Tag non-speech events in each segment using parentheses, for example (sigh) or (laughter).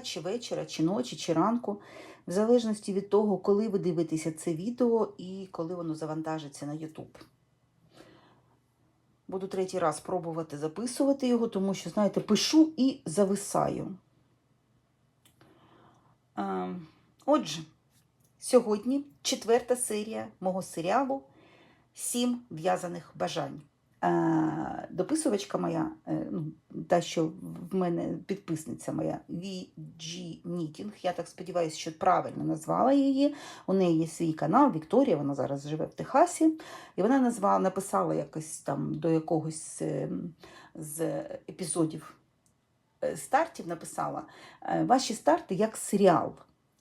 Чи вечора, чи ночі, чи ранку, в залежності від того, коли ви дивитеся це відео і коли воно завантажиться на YouTube. Буду третій раз пробувати записувати його, тому що, знаєте, пишу і зависаю. Е, Отже, сьогодні четверта серія мого серіалу Сім в'язаних бажань. Е, Дописувачка моя, е, ну, та, що в мене підписниця моя, VG Knitting, я так сподіваюся, що правильно назвала її. У неї є свій канал Вікторія, вона зараз живе в Техасі. І вона назвала, написала якось там до якогось е, з епізодів стартів, написала ваші старти як серіал.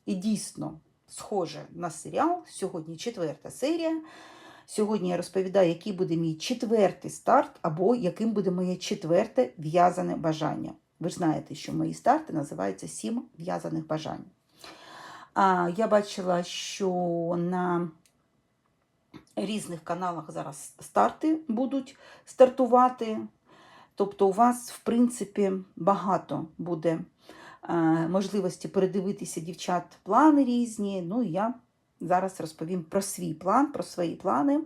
І дійсно схоже на серіал. Сьогодні четверта серія. Сьогодні я розповідаю, який буде мій четвертий старт, або яким буде моє четверте в'язане бажання. Ви ж знаєте, що мої старти називаються сім в'язаних бажань. А, я бачила, що на різних каналах зараз старти будуть стартувати. Тобто, у вас, в принципі, багато буде е, можливості передивитися дівчат плани різні. Ну, я зараз розповім про свій план, про свої плани.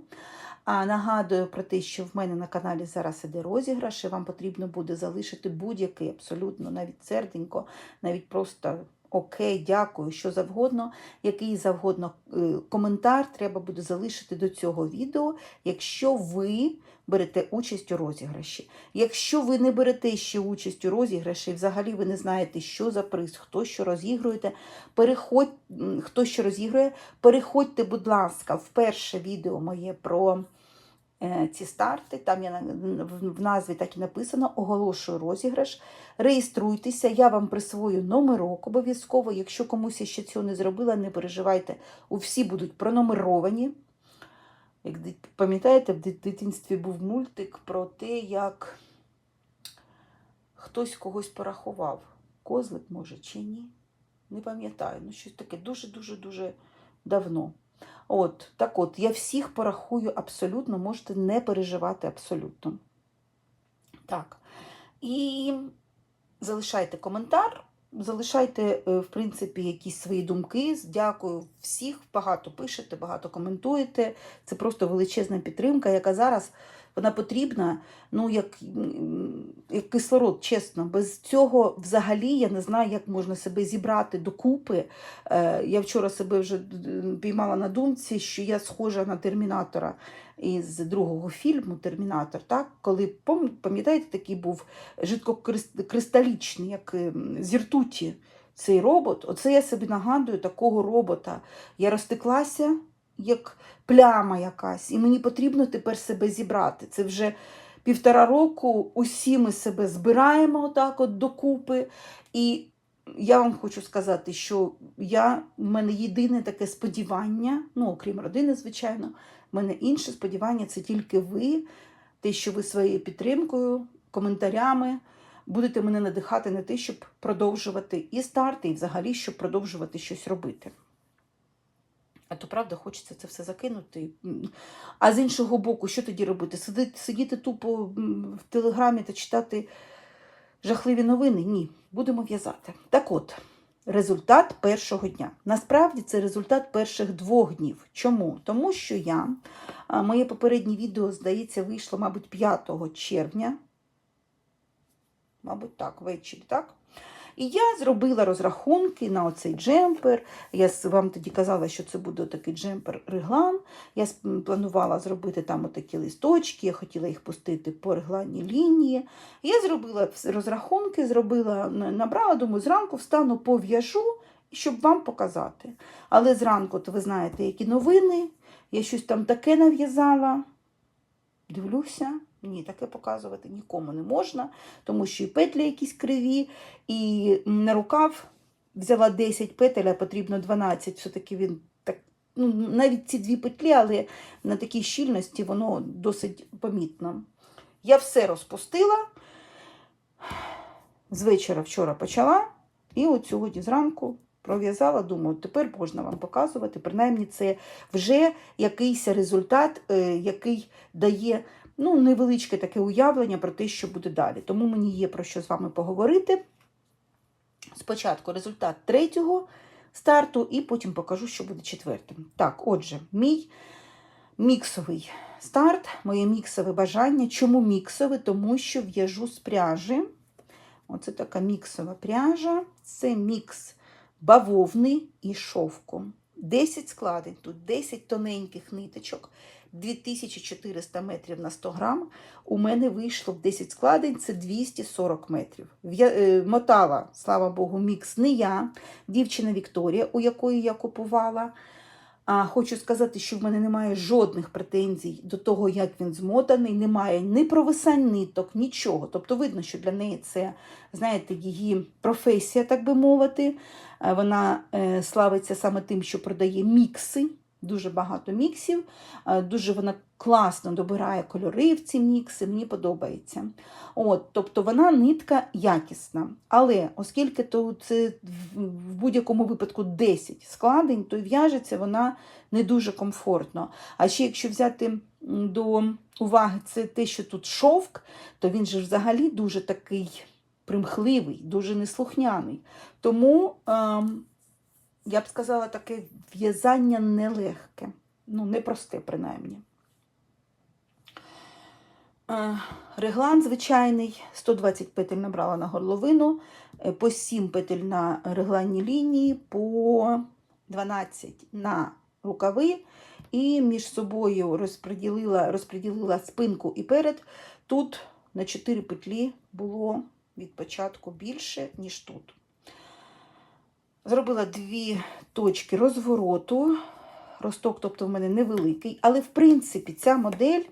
А нагадую про те, що в мене на каналі зараз іде розіграш, і вам потрібно буде залишити будь-який, абсолютно, навіть серденько, навіть просто окей, дякую, що завгодно, який завгодно е, коментар треба буде залишити до цього відео, якщо ви берете участь у розіграші. Якщо ви не берете ще участь у розіграші, і взагалі ви не знаєте, що за приз, хто що розігруєте, переходь, хто що розігрує, переходьте, будь ласка, в перше відео моє про ці старти. Там я в- в назві так і написано: оголошую розіграш. Реєструйтеся, я вам присвою номерок обов'язково. Якщо комусь я ще цього не зробила, не переживайте, усі будуть пронумеровані. Як пам'ятаєте, в дитинстві був мультик про те, як хтось когось порахував. Козлик, може, чи ні? Не пам'ятаю. Ну, щось таке дуже-дуже-дуже давно. От, так от, я всіх порахую абсолютно, можете не переживати абсолютно. Так. І залишайте коментар, залишайте, е, в принципі, якісь свої думки. Дякую всіх, багато пишете, багато коментуєте. Це просто величезна підтримка, яка зараз вона потрібна, ну, як, як кислород, чесно. Без цього взагалі я не знаю, як можна себе зібрати докупи. Е, Я вчора себе вже піймала на думці, що я схожа на термінатора із другого фільму Термінатор, так? коли пам'ятаєте, такий був жидкокристалічний, як ем, з ртуті цей робот. Оце я собі нагадую такого робота. Я розтеклася як пляма якась, і мені потрібно тепер себе зібрати. Це вже півтора року усі ми себе збираємо отак от докупи. І я вам хочу сказати, що я, в мене єдине таке сподівання, ну, окрім родини, звичайно, в мене інше сподівання це тільки ви, те, що ви своєю підтримкою, коментарями будете мене надихати на те, щоб продовжувати і старти, і взагалі, щоб продовжувати щось робити. То правда хочеться це все закинути. А з іншого боку, що тоді робити? Сидіти, сидіти тупо в телеграмі та читати жахливі новини? Ні, будемо в'язати. Так от, результат першого дня. Насправді це результат перших двох днів. Чому? Тому що я, моє попереднє відео, здається, вийшло, мабуть, 5 червня. Мабуть, так, ввечері, так? І я зробила розрахунки на оцей джемпер. Я вам тоді казала, що це буде такий джемпер реглан. Я планувала зробити там отакі листочки, я хотіла їх пустити по регланній лінії. Я зробила розрахунки, зробила, набрала, думаю, зранку встану, пов'яжу, щоб вам показати. Але зранку, то ви знаєте, які новини, я щось там таке нав'язала. Дивлюся, ні, таке показувати нікому не можна, тому що і петлі якісь криві, і на рукав взяла 10 петель, а потрібно 12. Все-таки він так, ну, навіть ці дві петлі, але на такій щільності воно досить помітно. Я все розпустила. З вечора вчора почала, і от сьогодні зранку пров'язала, думаю, тепер можна вам показувати. Принаймні, це вже якийсь результат, е, який дає ну, невеличке таке уявлення про те, що буде далі. Тому мені є про що з вами поговорити. Спочатку результат третього старту, і потім покажу, що буде четвертим. Так, отже, мій міксовий старт, моє міксове бажання. Чому міксове? Тому що в'яжу з пряжі. Оце така міксова пряжа. Це мікс бавовни і шовку. 10 складень, тут 10 тоненьких ниточок, 2400 метрів на 100 грам. У мене вийшло в 10 складень, це 240 метрів. Е, Мотала, слава Богу, мікс не я, дівчина Вікторія, у якої я купувала. А хочу сказати, що в мене немає жодних претензій до того, як він змотаний, немає ні провисань ниток, нічого. Тобто видно, що для неї це, знаєте, її професія, так би мовити. Е, Вона е, славиться саме тим, що продає мікси, дуже багато міксів. Е, Дуже вона класно добирає кольори в ці мікси, мені подобається. От, тобто вона нитка якісна. Але оскільки то це в будь-якому випадку 10 складень, то й в'яжеться вона не дуже комфортно. А ще якщо взяти до уваги це те, що тут шовк, то він же взагалі дуже такий примхливий, дуже неслухняний. Тому ем, я б сказала, таке в'язання нелегке, ну, непросте, принаймні. Е, Реглан звичайний, 120 петель набрала на горловину, е, по 7 петель на регланній лінії, по 12 на рукави, і між собою розподілила, розподілила спинку і перед. Тут на 4 петлі було від початку більше, ніж тут. Зробила дві точки розвороту. Росток, тобто в мене невеликий, але в принципі ця модель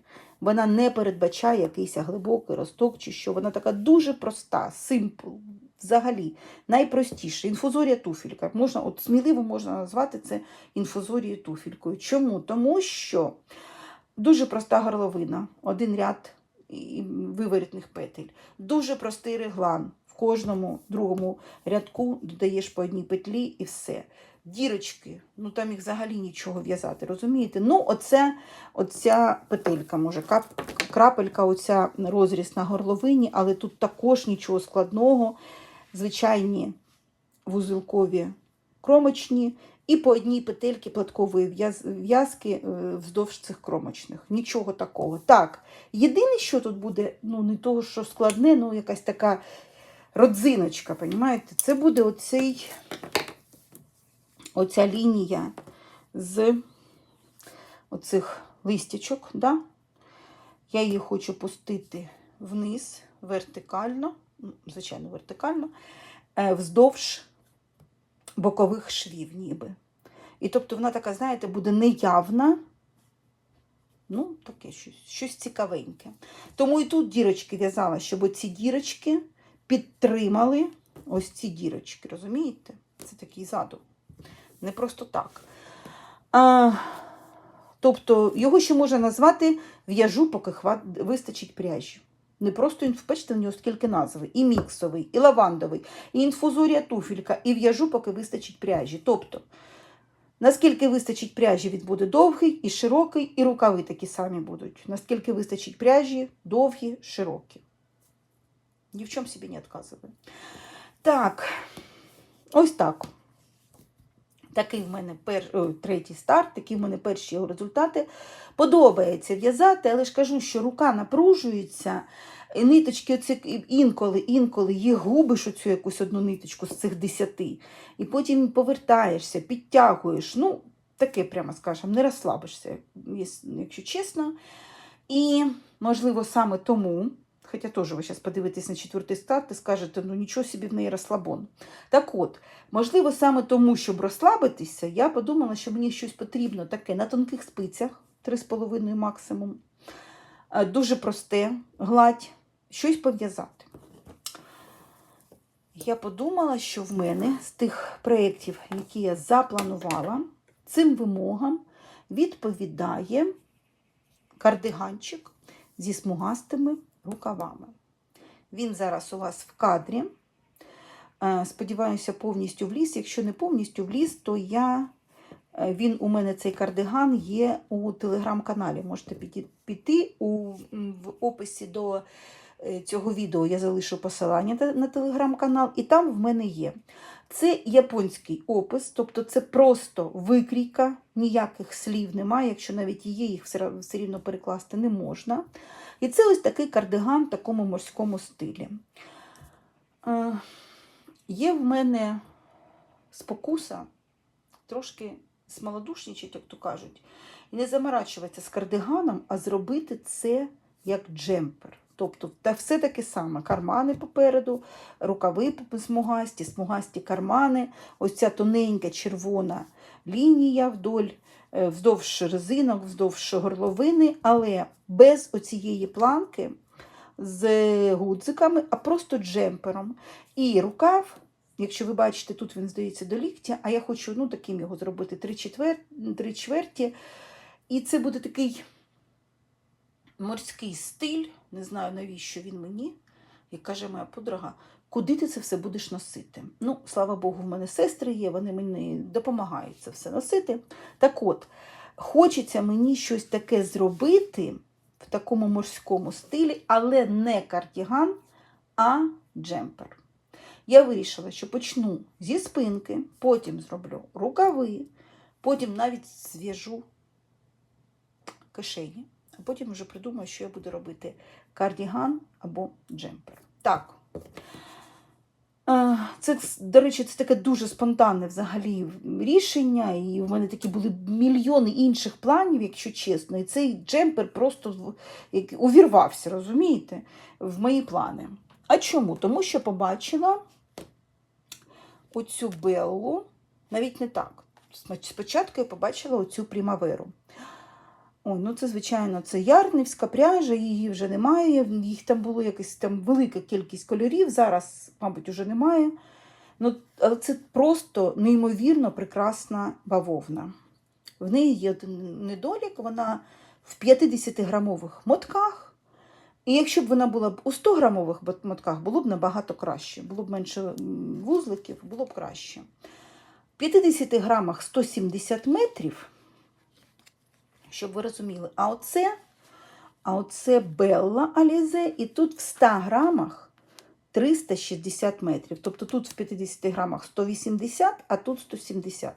вона не передбачає якийсь глибокий росток чи що. Вона така дуже проста, симпл, взагалі найпростіша. Інфузорія туфелька. Можна, от сміливо можна назвати це інфузорією туфелькою. Чому? Тому що дуже проста горловина, один ряд виворітних петель, дуже простий реглан. Кожному другому рядку додаєш по одній петлі і все. Дірочки, ну там їх взагалі нічого в'язати, розумієте? Ну, оце, оця петелька, може, крапелька, оця розріз на горловині, але тут також нічого складного. Звичайні вузелкові кромочні і по одній петельці платкової в'язки е, вздовж цих кромочних. Нічого такого. Так, єдине, що тут буде, ну не того, що складне, ну якась така родзиночка, понімаєте? Це буде оцей, оця лінія з оцих листячок. Да? Я її хочу пустити вниз вертикально, звичайно, вертикально, е, вздовж бокових швів ніби. І тобто вона така, знаєте, буде неявна, ну, таке щось, щось цікавеньке. Тому і тут дірочки в'язала, щоб оці дірочки підтримали ось ці дірочки, розумієте? Це такий задум. Не просто так. А, тобто його ще можна назвати в'яжу, поки хват... вистачить пряжі. Не просто бачите, в нього скільки назви. І міксовий, і лавандовий, і інфузорія туфелька, і в'яжу, поки вистачить пряжі. Тобто, наскільки вистачить пряжі, він буде довгий і широкий, і рукави такі самі будуть. Наскільки вистачить пряжі, довгі, широкі. Ні в чому собі не відказую. Так, ось так. Такий в мене пер... о, третій старт, такі в мене перші його результати. Подобається в'язати, але ж кажу, що рука напружується, і ниточки оці інколи, інколи їх губиш оцю якусь одну ниточку з цих десяти. І потім повертаєшся, підтягуєш. Ну, таке, прямо скажемо, не розслабишся, якщо чесно. І, можливо, саме тому, хоча теж ви зараз подивитесь на четвертий старт і скажете, ну нічого собі в неї розслабон. Так от, можливо, саме тому, щоб розслабитися, я подумала, що мені щось потрібно таке на тонких спицях, 3,5 максимум. Е, Дуже просте, гладь, щось пов'язати. Я подумала, що в мене з тих проєктів, які я запланувала, цим вимогам відповідає кардиганчик зі смугастими рукавами. Він зараз у вас в кадрі. Е, Сподіваюся, повністю вліз. Якщо не повністю вліз, то я Е, Він у мене цей кардиган є у телеграм-каналі. Можете піти у, в описі до цього відео. Я залишу посилання на- на телеграм-канал, і там в мене є. Це японський опис, тобто це просто викрійка, ніяких слів немає, якщо навіть є, їх все рівно перекласти не можна. І це ось такий кардиган в такому морському стилі. Е, Є в мене спокуса трошки смолодушнічать, як то кажуть, і не заморачуватися з кардиганом, а зробити це як джемпер. Тобто та все таке саме: кармани попереду, рукави смугасті, смугасті кармани, ось ця тоненька червона лінія вдоль, е, вздовж резинок, вздовж горловини, але без оцієї планки з гудзиками, а просто джемпером. І рукав, якщо ви бачите, тут він здається до ліктя, а я хочу ну, таким його зробити три, четвер... три чверті. І це буде такий морський стиль, не знаю, навіщо він мені, як каже моя подруга, куди ти це все будеш носити? Ну, слава Богу, в мене сестри є, вони мені допомагають це все носити. Так от, хочеться мені щось таке зробити в такому морському стилі, але не кардіган, а джемпер. Я вирішила, що почну зі спинки, потім зроблю рукави, потім навіть зв'яжу кишені, а потім вже придумаю, що я буду робити кардіган або джемпер. Так. Е, Це, до речі, це таке дуже спонтанне взагалі рішення, і в мене такі були мільйони інших планів, якщо чесно. І цей джемпер просто увірвався, розумієте, в мої плани. А чому? Тому що побачила оцю Беллу, навіть не так. Спочатку я побачила оцю примаверу. Ой, ну це, звичайно, це ярнівська пряжа, її вже немає. Їх там було якась там велика кількість кольорів. Зараз, мабуть, вже немає. Ну, але це просто неймовірно прекрасна бавовна. В неї є один недолік, вона в 50-грамових мотках. І якщо б вона була у 100-грамових мотках, було б набагато краще. Було б менше вузликів, було б краще. В 50 грамах 170 метрів, щоб ви розуміли, а оце, а оце Белла Алізе, і тут в 100 грамах 360 метрів. Тобто тут в 50 грамах 180, а тут 170.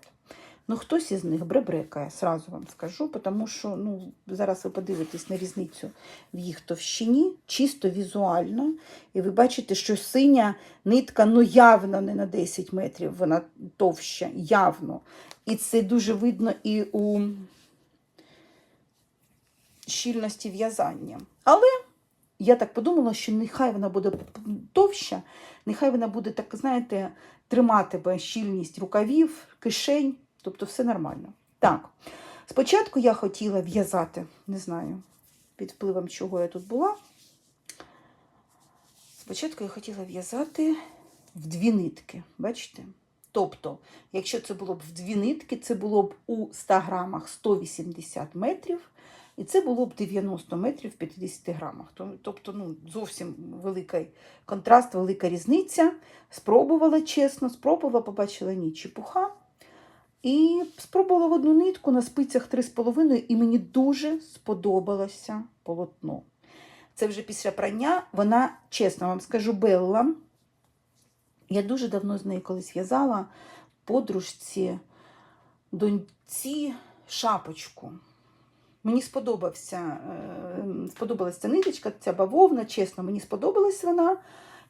Ну, хтось із них бребрекає, сразу вам скажу, тому що ну, зараз ви подивитесь на різницю в їх товщині, чисто візуально, і ви бачите, що синя нитка ну, явно не на 10 метрів, вона товща, явно. І це дуже видно і у щільності в'язання. Але я так подумала, що нехай вона буде товща, нехай вона буде, так, знаєте, тримати щільність рукавів, кишень, тобто все нормально. Так, спочатку я хотіла в'язати, не знаю, під впливом чого я тут була. Спочатку я хотіла в'язати в дві нитки, бачите? Тобто, якщо це було б в дві нитки, це було б у 100 грамах 180 метрів, і це було б 90 метрів в 50 грамах. Тобто, ну, зовсім великий контраст, велика різниця. Спробувала чесно, спробувала, побачила ні, чепуха. І спробувала в одну нитку на спицях 3,5, і мені дуже сподобалося полотно. Це вже після прання. Вона, чесно вам скажу, Белла. Я дуже давно з нею колись в'язала подружці, доньці шапочку. Мені сподобався, е, сподобалася ця ниточка, ця бавовна, чесно, мені сподобалась вона.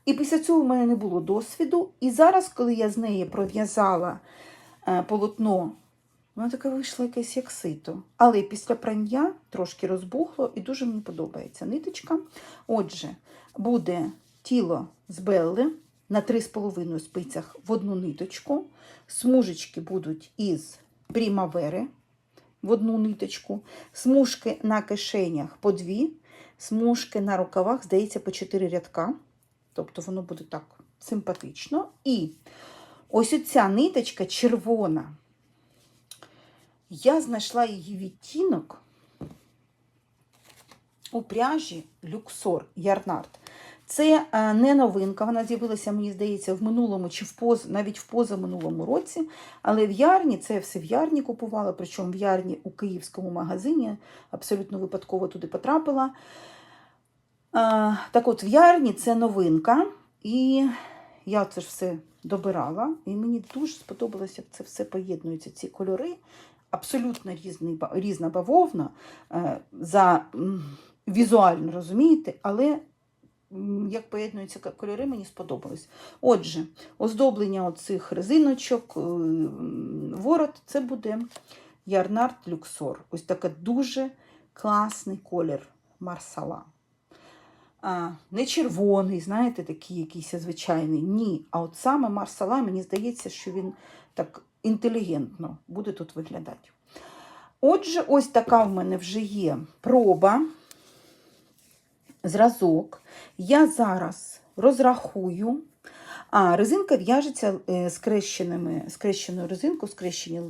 І після цього в мене не було досвіду. І зараз, коли я з неї пров'язала е, полотно, воно таке вийшло якесь як сито. Але після прання трошки розбухло і дуже мені подобається ниточка. Отже, буде тіло з белли на 3,5 спицях в одну ниточку. Смужечки будуть із примавери в одну ниточку, смужки на кишенях по дві, смужки на рукавах, здається, по 4 рядка. Тобто воно буде так симпатично. І ось оця ниточка червона. Я знайшла її відтінок у пряжі Люксор Ярнард. Це е, не новинка, вона з'явилася, мені здається, в минулому чи в поз, навіть в позаминулому році. Але в Ярні, це все в Ярні купувала, причому в Ярні у київському магазині, абсолютно випадково туди потрапила. Е, Так от, в Ярні це новинка, і я це ж все добирала, і мені дуже сподобалося, як це все поєднується, ці кольори. Абсолютно різний, різна бавовна е, за візуально розумієте, але як поєднуються кольори, мені сподобалось. Отже, оздоблення оцих резиночок, е, ворот це буде Ярнард Люксор. Ось такий дуже класний колір марсала. Не червоний, знаєте, такий якийсь звичайний. Ні. А от саме марсала, мені здається, що він так інтелігентно буде тут виглядати. Отже, ось така в мене вже є проба, зразок. Я зараз розрахую. А, резинка в'яжеться е, скрещеними, скрещеною резинкою, скрещені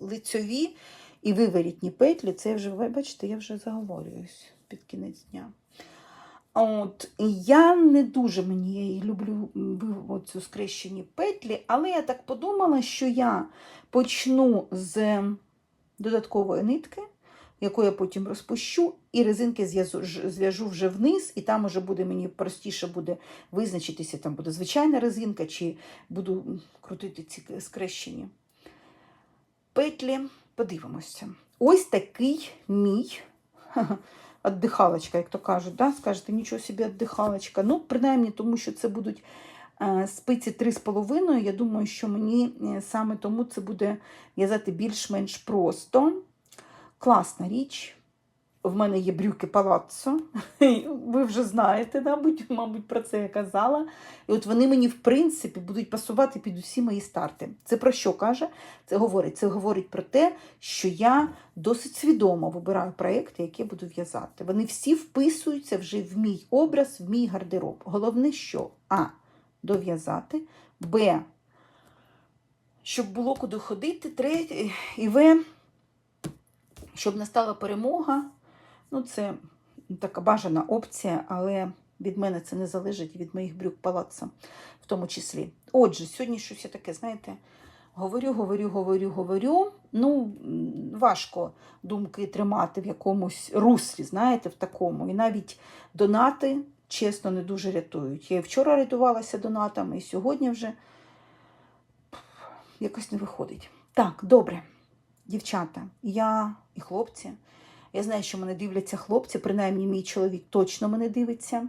лицьові і виворітні петлі. Це вже, бачите, я вже заговорююсь під кінець дня. От, я не дуже мені я люблю оцю скрещені петлі, але я так подумала, що я почну з додаткової нитки, яку я потім розпущу, і резинки зв'яжу вже вниз, і там уже буде мені простіше буде визначитися, там буде звичайна резинка, чи буду крутити ці скрещені петлі. Подивимося. Ось такий мій віддихалочка, як то кажуть. Да? Скажете, нічого собі віддихалочка. Ну, принаймні, тому що це будуть е, спиці 3,5. Я думаю, що мені е, саме тому це буде в'язати більш-менш просто. Класна річ. В мене є брюки палаццо. (laughs) Ви вже знаєте, мабуть, мабуть, про це я казала. І от вони мені, в принципі, будуть пасувати під усі мої старти. Це про що каже? Це говорить? Це говорить про те, що я досить свідомо вибираю проекти, які буду в'язати. Вони всі вписуються вже в мій образ, в мій гардероб. Головне, що А. Дов'язати, Б. Щоб було куди ходити, третє, і В. Щоб настала перемога. Ну, це така бажана опція, але від мене це не залежить від моїх брюк палаца в тому числі. Отже, сьогодні щось таке, знаєте, говорю, говорю, говорю, говорю. Ну, важко думки тримати в якомусь руслі, знаєте, в такому. І навіть донати, чесно, не дуже рятують. Я і вчора рятувалася донатами, і сьогодні вже якось не виходить. Так, добре, дівчата, я і хлопці. Я знаю, що мене дивляться хлопці, принаймні мій чоловік точно мене дивиться.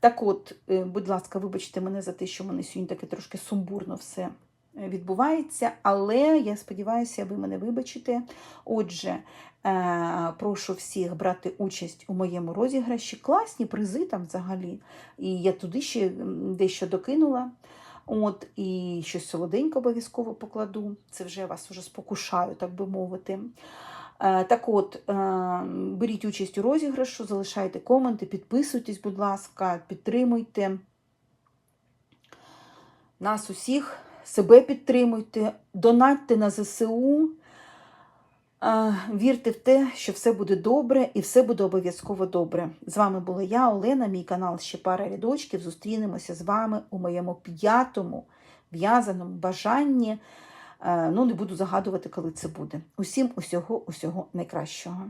Так от, е, будь ласка, вибачте мене за те, що мене сьогодні таке трошки сумбурно все е, відбувається, але я сподіваюся, ви мене вибачите. Отже, е, прошу всіх брати участь у моєму розіграші. Класні призи там взагалі. І я туди ще дещо докинула. От, і щось солоденьке обов'язково покладу. Це вже вас уже спокушаю, так би мовити. Е, Так от, е, беріть участь у розіграшу, залишайте коменти, підписуйтесь, будь ласка, підтримуйте нас усіх, себе підтримуйте, донатьте на ЗСУ, вірте в те, що все буде добре і все буде обов'язково добре. З вами була я, Олена, мій канал ще пара рядочків. Зустрінемося з вами у моєму п'ятому в'язаному бажанні. Е, Ну, не буду загадувати, коли це буде. Усім усього, усього найкращого.